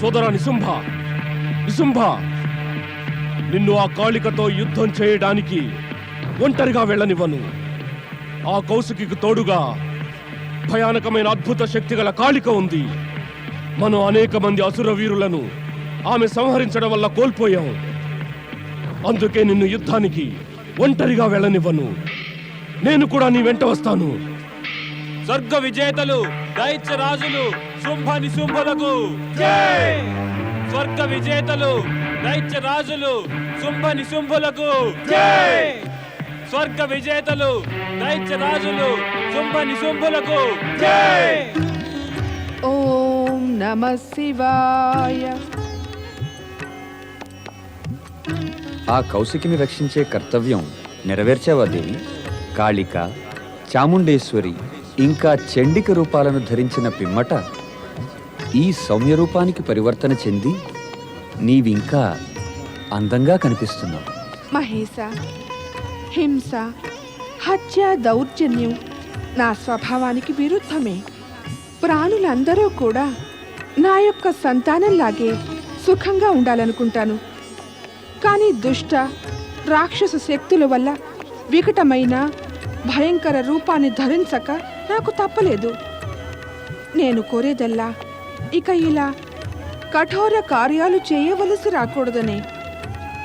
సోదరా నిశుంభ నిశుంభ నిన్ను ఆ కాళికతో యుద్ధం చేయడానికి ఒంటరిగా వెళ్ళనివ్వను. ఆ కౌశికి తోడుగా భయానకమైన అద్భుత శక్తి గల కాళిక ఉంది. మనం అనేక మంది అసుర వీరులను ఆమె సంహరించడం వల్ల కోల్పోయాం. అందుకే నిన్ను యుద్ధానికి ఒంటరిగా వెళ్ళనివ్వను. నేను కూడా నీ వెంట వస్తాను. స్వర్గ విజేతలు దైత్య రాజులు శుంభ నిశుంభులకు స్వర్గ విజేతలు దైత్య రాజులు శుంభ నిశుంభులకు స్వర్గ విజేతలు దైత్య రాజులు శుంభ నిశుంభులకు ఓం నమ శివాయ. ఆ కౌశికిని రక్షించే కర్తవ్యం నెరవేర్చావా దేవి? కాళిక చాముండేశ్వరి ఇంకా చండిక రూపాలను ధరించిన పిమ్మట ఈ సౌమ్య రూపానికి పరివర్తన చెంది నీవింకా అందంగా కనిపిస్తున్నావు. మహేశ హింస హత్య దౌర్జన్యం నా స్వభావానికి విరుద్ధమే. ప్రాణులందరూ కూడా నా యొక్క సంతానంలాగే సుఖంగా ఉండాలనుకుంటాను. కానీ దుష్ట రాక్షస శక్తుల వల్ల వికటమైన భయంకర రూపాన్ని ధరించక నాకు తప్పలేదు. నేను కోరేదల్లా ఇక ఇలా కఠోర కార్యాలు చేయవలసి రాకూడదనే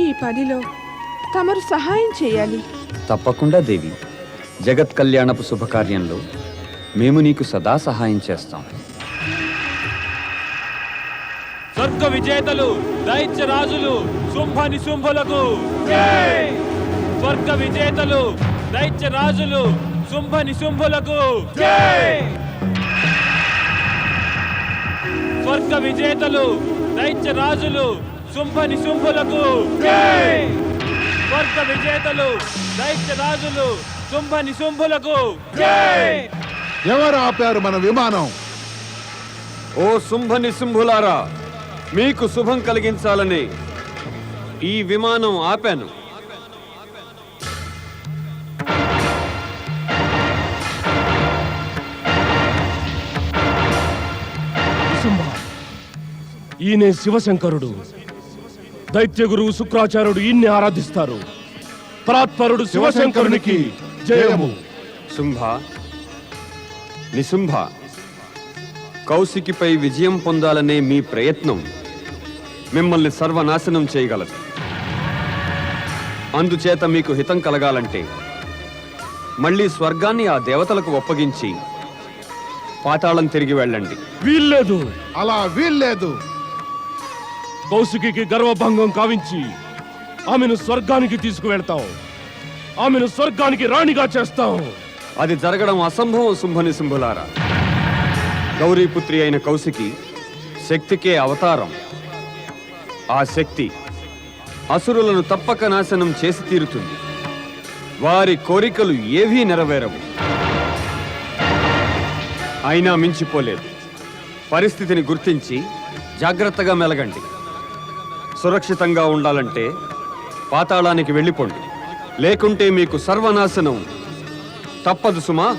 ఈ పనిలో తమరు సహాయం చేయాలి. తప్పకుండా దేవి. జగత్ కళ్యాణపు శుభకార్యంలో మేము నీకు సదా సహాయం చేస్తాం. స్వర్గ విజేతలు దైత్య రాజులు శుంభ నిశుంభులకు. స్వర్గ విజేతలు దైత్య రాజులు శుంభ నిశుంభులకు. స్వర్గ విజేతలు దైత్య రాజులు శుంభ నిశుంభులకు స్వర్గ విజేతలు దైత్య రాజులు శుంభ నిశుంభులకు ఎవరు ఆపారు మన విమానం? ఓ శుంభ నిశుంభులారా మీకు శుభం కలిగించాలని ఈ విమానం ఆపాను. ఈయనే శివశంకరుడు. దైత్య గురువు శుక్రాచార్యుడు ఈయన్ని ఆరాధిస్తారు. పరాత్పరుడు శివశంకరునికి జయము. శుంభ నిశుంభ కౌశికిపై విజయం పొందాలనే మీ ప్రయత్నం మిమ్మల్ని సర్వనాశనం చేయగలదు. అందుచేత మీకు హితం కలగాలంటే మళ్ళీ స్వర్గాన్ని ఆ దేవతలకు ఒప్పగించి పాతాళం తిరిగి వెళ్ళండి. వీల్లేదు. అలా వీల్లేదు. కౌశికి గర్వభంగం కావించి ఆమెను స్వర్గానికి తీసుకువెళ్తాం ఆమెను స్వర్గానికి రాణిగా చేస్తాం అది జరగడం అసంభవం శుంభని శుంభులారా గౌరీపుత్రి అయిన కౌశికి శక్తికే అవతారం. ఆ శక్తి అసురులను తప్పక నాశనం చేసి తీరుతుంది. వారి కోరికలు ఏవీ నెరవేరవు. అయినా మించిపోలేదు. పరిస్థితిని గుర్తించి జాగ్రత్తగా మెలగండి. సురక్షితంగా ఉండాలంటే పాతాళానికి వెళ్ళిపోండి. లేకుంటే మీకు సర్వనాశనం. తప్పదు సుమా.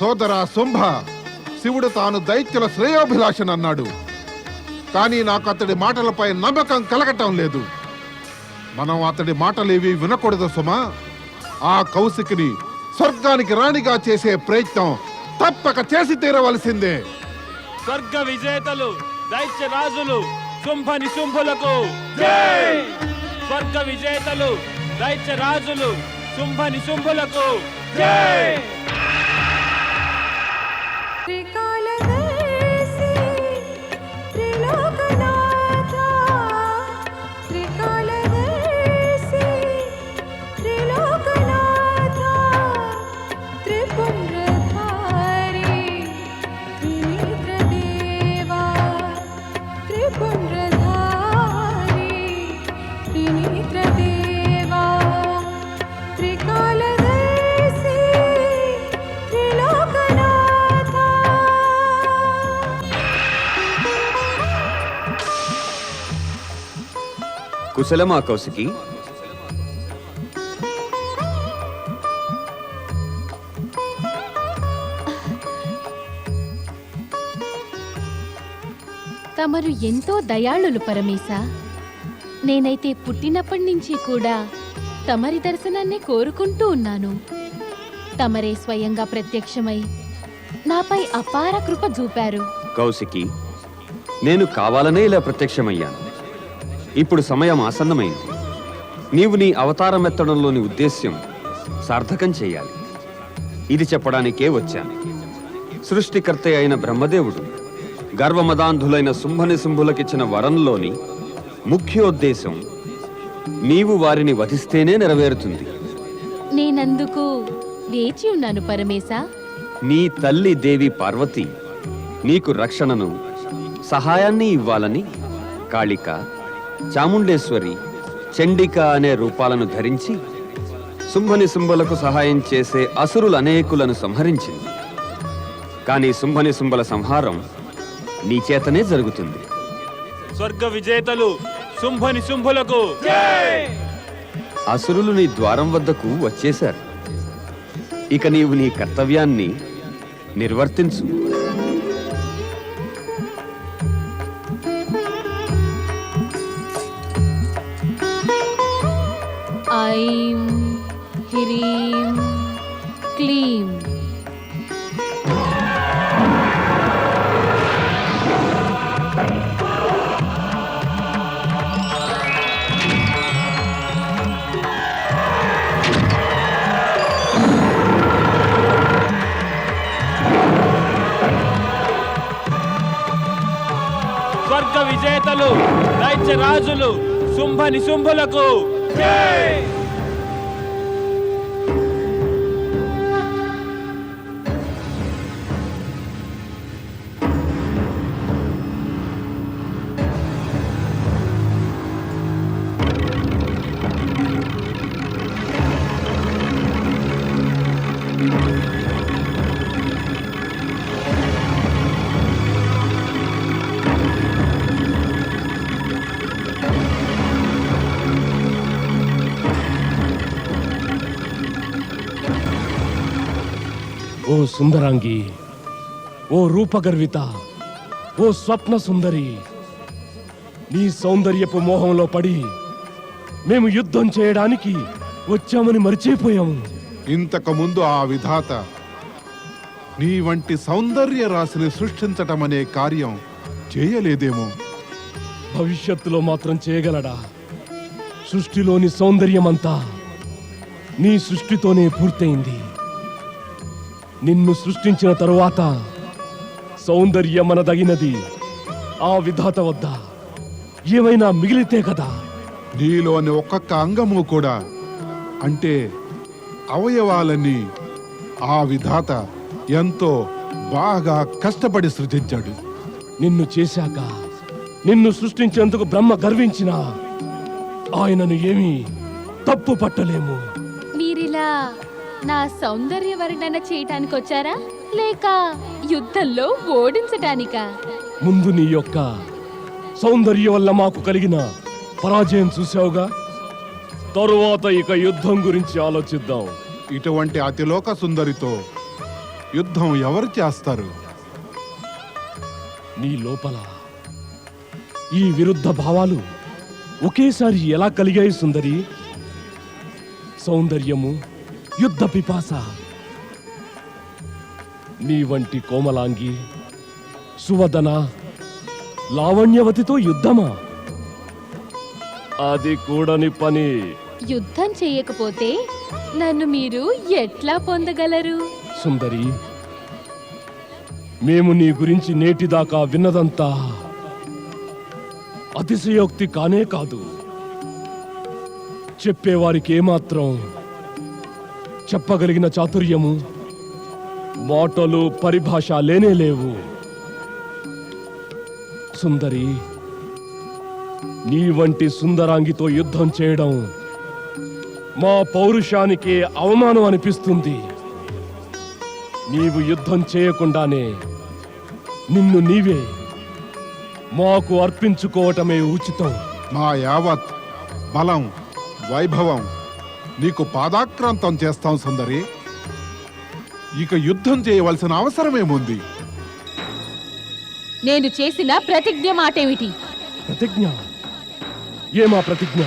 సోదర శుంభ శివుడు తాను దైత్యుల శ్రేయోభిలాషన్ అన్నాడు. కానీ నాకు అతడి మాటలపై నమ్మకం కలగటం లేదు. మనం అతడి మాటలేవి వినకూడదు సుమా. ఆ కౌశికిని స్వర్గానికి రాణిగా చేసే ప్రయత్నం తప్పక చేసి తీరవలసిందే. స్వర్గ విజేతలు దైత్య రాజులు శుంభ నిశుంభులకు. స్వర్గ విజేతలు దైత్య రాజులు శుంభ నిశుంభులకు. త్రికాలదర్శి కుశలమా కౌశికి? తమరు ఎంతో దయాళులు పరమేశ. నేనైతే పుట్టినప్పటి నుంచి కూడా తమరి దర్శనాన్ని కోరుకుంటూ ఉన్నాను. తమరే స్వయంగా ప్రత్యక్షమై నాపై అపార కృప చూపారు. కౌశికి నేను కావాలనే ఇలా ప్రత్యక్షమయ్యాను. ఇప్పుడు సమయం ఆసన్నమైంది. నీవు నీ అవతారం ఎత్తడంలోని ఉద్దేశ్యం సార్థకం చేయాలి. ఇది చెప్పడానికే వచ్చాను. సృష్టికర్త అయిన బ్రహ్మదేవుడు గర్వమదాంధులైన శుంభని శుంభులకిచ్చిన వరంలోని ముఖ్యోద్దేశం నీవు వారిని వధిస్తేనే నెరవేరుతుంది. నేనందుకు వేచి ఉన్నాను పరమేశ. నీ తల్లి దేవి పార్వతి నీకు రక్షణను సహాయాన్ని ఇవ్వాలని కాళిక చాముండేశ్వరి చండిక అనే రూపాలను ధరించి శుంభని శుంభలకు సహాయం చేసే అసురులు అనేకులను సంహరించింది. కానీ శుంభని శుంభల సంహారం నీ చేతనే జరుగుతుంది. స్వర్గ విజేతలు శుంభని శుంభులకు అసురులు నీ ద్వారం వద్దకు వచ్చేశారు. ఇక నీవు నీ కర్తవ్యాన్ని నిర్వర్తించు. ऐं ह्रीं क्लीं। స్వర్గ విజేతలు దైత్య రాజులు శుంభని నిశుంభులకు. జై! సుందరాంగి ఓ రూపగర్విత ఓ స్వప్న సుందరి నీ సౌందర్యపు మోహంలో పడి మేము యుద్ధం చేయడానికి వచ్చామని మర్చిపోయాము. ఇంతకు ముందు ఆ విధాత నీ వంటి సౌందర్య రాశిని సృష్టించటం అనే కార్యం చేయలేదేమో. భవిష్యత్తులో మాత్రం చేయగలడా? సృష్టిలోని సౌందర్యమంతా నీ సృష్టితోనే పూర్తయింది. నిన్ను సృష్టించిన తరువాత సౌందర్యమనదగినది ఆ విధాత వద్ద. ఏమైనా మిగిలితే కదా. నీలోని ఒక్కొక్క అంగము కూడా. అంటే అవయవాలన్నీ ఆ విధాత ఎంతో బాగా కష్టపడి సృజించాడు. నిన్ను చేశాక నిన్ను సృష్టించేందుకు బ్రహ్మ గర్వించిన ఆయనను ఏమీ తప్పు పట్టలేము మీరిలా నా సౌందర్య వర్ణన చేయటానికి వచ్చారా లేక యుద్ధంలో ఓడించటానికా? ముందు నీ యొక్క సౌందర్యం వల్ల మాకు కలిగిన పరాజయం చూసావుగా తరువాత ఇక యుద్ధం గురించి ఆలోచిద్దాం. ఇటువంటి అతిలోక సుందరితో యుద్ధం ఎవరు చేస్తారు? నీ లోపల ఈ విరుద్ధ భావాలు ఒకేసారి ఎలా కలిగాయి సుందరి? సౌందర్యము యుద్ధ పిపాస. నీ వంటి కోమలాంగి సువదన లావణ్యవతితో యుద్ధమా? అది కూడని పని. యుద్ధం చేయకపోతే నన్ను మీరు ఎట్లా పొందగలరు? సుందరి మేము నీ గురించి నేటిదాకా విన్నదంతా అతిశయోక్తి కానే కాదు. చెప్పేవారికి ఏమాత్రం చెప్పగలిగిన చాతుర్యము? మాటలు పరిభాష లేనే లేవు. సుందరి నీ వంటి సుందరాంగితో యుద్ధం చేయడం మా పౌరుషానికి అవమానం అనిపిస్తుంది. నీవు యుద్ధం చేయకుండానే నిన్ను నీవే మాకు అర్పించుకోవటమే ఉచితం. మా యావత్ బలం వైభవం నీకు పాదాక్రాంతం చేస్తాం సుందరి. ఇక యుద్ధం చేయవలసిన అవసరమేముంది? నేను చేసిన ప్రతిజ్ఞ మాటేమిటి? ప్రతిజ్ఞ? ఏమా ప్రతిజ్ఞ?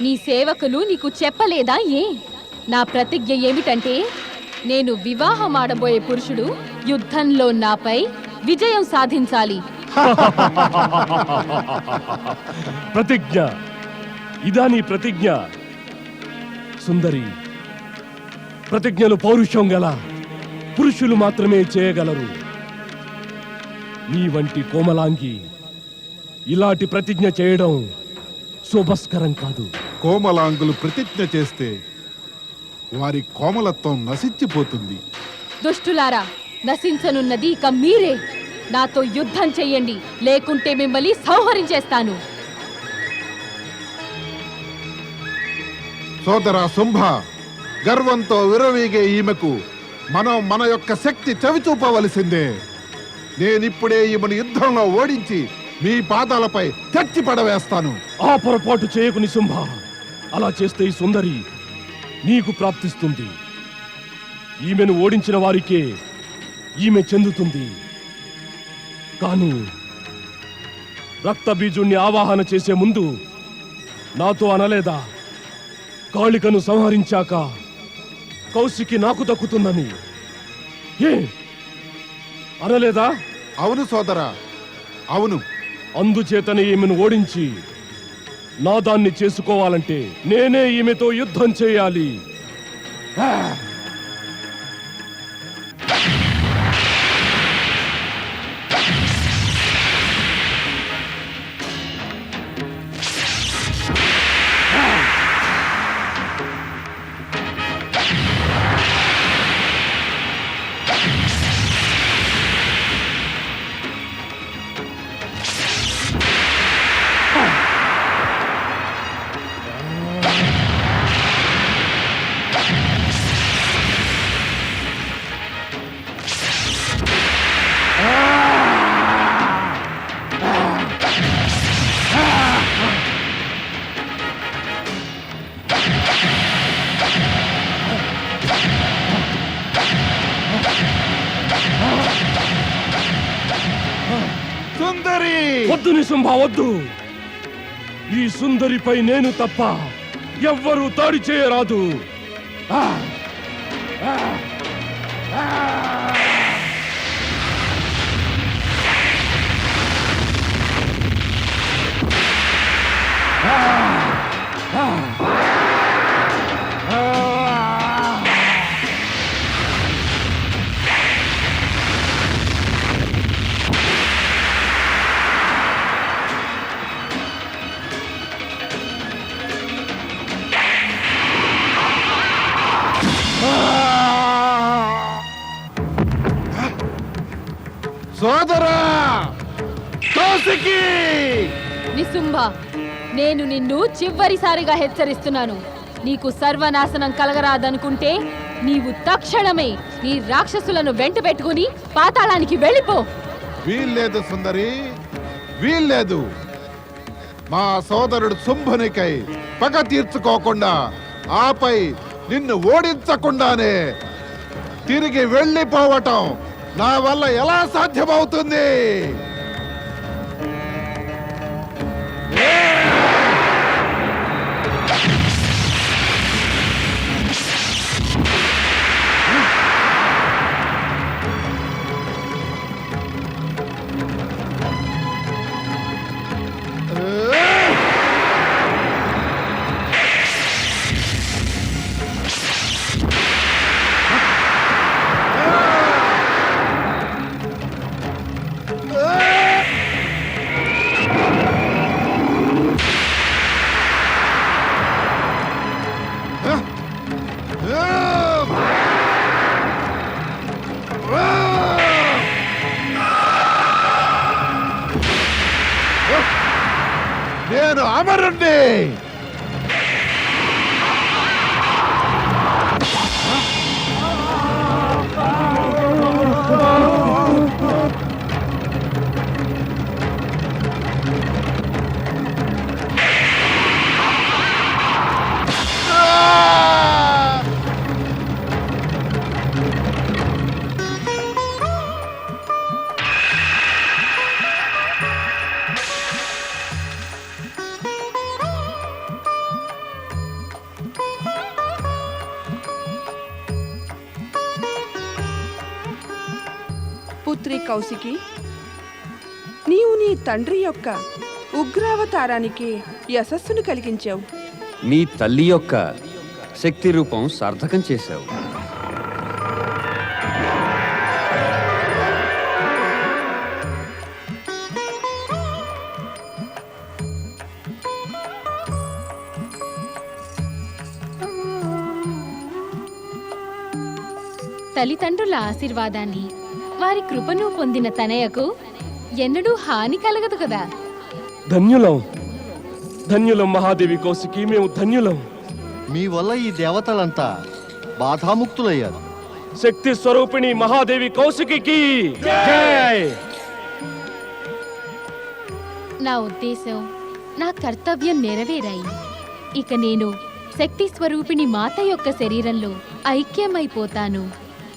నీ సేవకులు నీకు చెప్పలేదా ఏ? నా ప్రతిజ్ఞ ఏమిటంటే నేను వివాహం ఆడబోయే పురుషుడు యుద్ధంలో నాపై విజయం సాధించాలి. ప్రతిజ్ఞ. ఇదా నీ ప్రతిజ్ఞ. సుందరి. ప్రతిజ్ఞలు పౌరుషం గల పురుషులు మాత్రమే చేయగలరు. నీ వంటి కోమలాంగి ఇలాంటి ప్రతిజ్ఞ చేయడం శుభస్కరం కాదు. కోమలాంగులు ప్రతిజ్ఞ చేస్తే వారి కోమలత్వం నశించిపోతుంది. దుష్టులారా నశించనున్నది ఇక మీరే. నాతో యుద్ధం చెయ్యండి లేకుంటే మిమ్మల్ని సంహరించేస్తాను. సోదర శుంభ గర్వంతో విరవీగే ఈమెకు మనం మన యొక్క శక్తి చవిచూపవలసిందే. నేనిప్పుడే ఈమెను యుద్ధంలో ఓడించి మీ పాదాలపై చచ్చి పడవేస్తాను. ఆ పొరపాటు చేయకు నిశుంభ అలా చేస్తే ఈ సుందరి నీకు ప్రాప్తిస్తుంది. ఈమెను ఓడించిన వారికే ఈమె చెందుతుంది. కానీ రక్త బీజుణ్ణి ఆవాహన చేసే ముందు నాతో అనలేదా? కాళికను సంహరించాక కౌశికి నాకు దక్కుతుందని. ఏ? అనలేదా అవును సోదరా అవును. అందుచేతనే ఈమెను ఓడించి నా దాన్ని చేసుకోవాలంటే నేనే ఈమెతో యుద్ధం చేయాలి. వద్దు నిశుంభ వద్దు ఈ సుందరిపై నేను తప్ప ఎవ్వరూ దాడి చేయరాదు. Ah! నిశుంభ నేను నిన్ను చివరిసారిగా హెచ్చరిస్తున్నాను. నీకు సర్వనాశనం కలగరాదనుకుంటే నీవు తక్షణమే నీ రాక్షసులను వెంట పెట్టుకుని పాతాళానికి వెళ్ళిపో. వీల్లేదు సుందరి వీల్లేదు. మా సోదరుడు శుంభునికై పగ తీర్చుకోకుండా ఆపై నిన్ను ఓడించకుండానే తిరిగి వెళ్ళిపోవటం నా వల్ల ఎలా సాధ్యమవుతుంది? పుత్రి కౌశికి నీవు నీ తండ్రి యొక్క ఉగ్రావతారానికి యశస్సును కలిగించావు. నీ తల్లి యొక్క శక్తి రూపం సార్థకం చేశావు. తల్లిదండ్రుల ఆశీర్వాదాన్ని వారి కృపను పొందిన తనయకు ఎన్నడూ హాని కలగదు కదా. ధన్యులం. ధన్యులం మహాదేవి కౌశికి మేము ధన్యులం. మీ వల్ల ఈ దేవతలంతా బాధాముక్తులయ్యారు. శక్తి స్వరూపిణి మహాదేవి కౌశికి జై! నా ఉద్దేశం నా కర్తవ్యం నెరవేరాయి. ఇక నేను శక్తి స్వరూపిణి మాత యొక్క శరీరంలో ఐక్యమైపోతాను.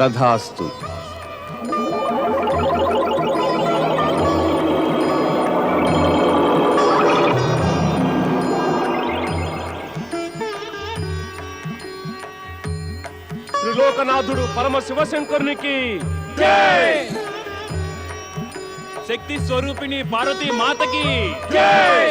తథాస్తు. త్రిలోకనాథుడు పరమ శివశంకరునికి శక్తి స్వరూపిణి పార్వతీ మాతకి జై!